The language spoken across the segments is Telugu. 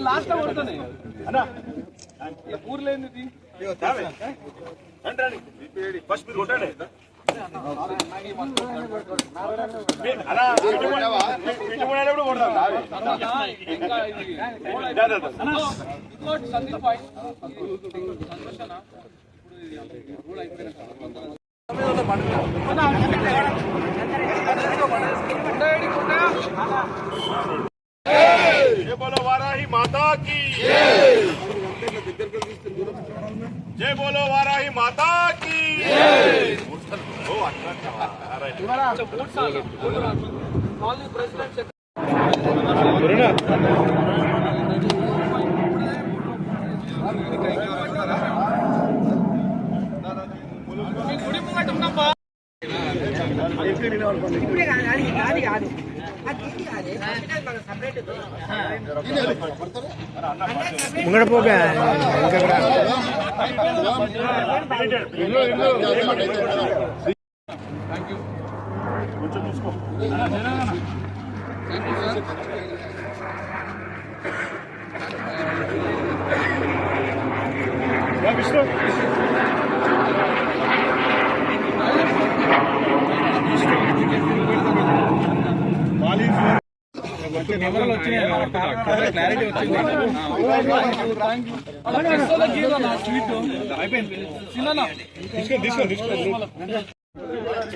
లాస్ట్ కొడుతుంది ఊర్లో ఏంది ఫస్ట్ మీరు కొట్టండి సందీప్ బాయ్ సంతోషణ ఇప్పుడు ఇది माता की जय बोलो वाराही माता की ఓ అట్లా రైట్ ప్రెసిడెంట్ మీ గుడి ముంగట ఉన్నప్పా ఇప్పుడే కాదు అది అది కాదు అది ఇది కాదు ముంగడ పోగా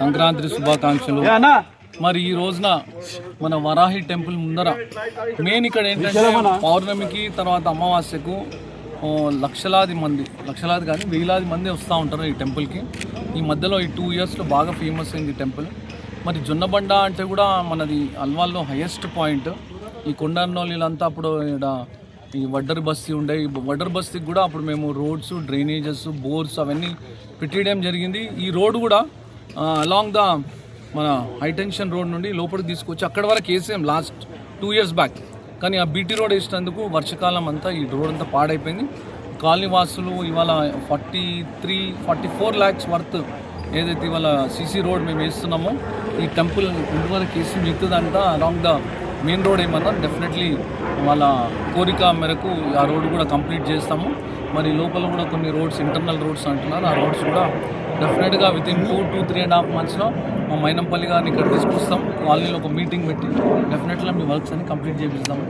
సంక్రాంతి శుభాకాంక్షలు. మరి ఈ రోజున మన వరాహి టెంపుల్ ముందర మెయిన్ ఇక్కడ ఏంటంటే పౌర్ణమికి తర్వాత అమావాస్యకు లక్షలాది మంది లక్షలాది కానీ వేలాది మంది వస్తూ ఉంటారు ఈ టెంపుల్కి. ఈ మధ్యలో ఈ టూ ఇయర్స్లో బాగా ఫేమస్ అయింది ఈ టెంపుల్. మరి జొన్నబండ అంటే కూడా మనది అల్వాల్లో హైయెస్ట్ పాయింట్ ఈ కొండన్నోళ్ళంతా అప్పుడు ఇక్కడ ఈ వడ్డర్ బస్తీ ఉండే. ఈ వడ్డర్ బస్తీకి కూడా అప్పుడు మేము రోడ్స్ డ్రైనేజెస్ బోర్స్ అవన్నీ పెట్టేయడం జరిగింది. ఈ రోడ్ కూడా అలాంగ్ ద మన హైటెన్షన్ రోడ్ నుండి లోపలికి తీసుకొచ్చి అక్కడ వరకు వేసాం లాస్ట్ టూ ఇయర్స్ బ్యాక్ కానీ ఆ బీటీ రోడ్ వేసినందుకు వర్షాకాలం అంతా ఈ రోడ్ అంతా పాడైపోయింది. కాలనీ వాసులు ఇవాళ forty three forty four lakhs worth ఏదైతే ఇవాళ సీసీ రోడ్ మేము వేస్తున్నామో ఈ టెంపుల్ ఇంటి వరకు వేసి మిగతాదంతా అలాంగ్ ద మెయిన్ రోడ్ ఏమన్నా డెఫినెట్లీ వాళ్ళ కోరిక మేరకు ఆ రోడ్ కూడా కంప్లీట్ చేస్తాము. మరి లోపల కూడా కొన్ని రోడ్స్ ఇంటర్నల్ రోడ్స్ అంటున్నారు. ఆ రోడ్స్ కూడా డెఫినెట్గా with in two two three and half మంత్స్లో మా మైనంపల్లి గారిని ఇక్కడ తీసుకొస్తాం. కాలనీలో ఒక మీటింగ్ పెట్టి డెఫినెట్గా మీ వర్క్స్ అన్ని కంప్లీట్ చేపిస్తామని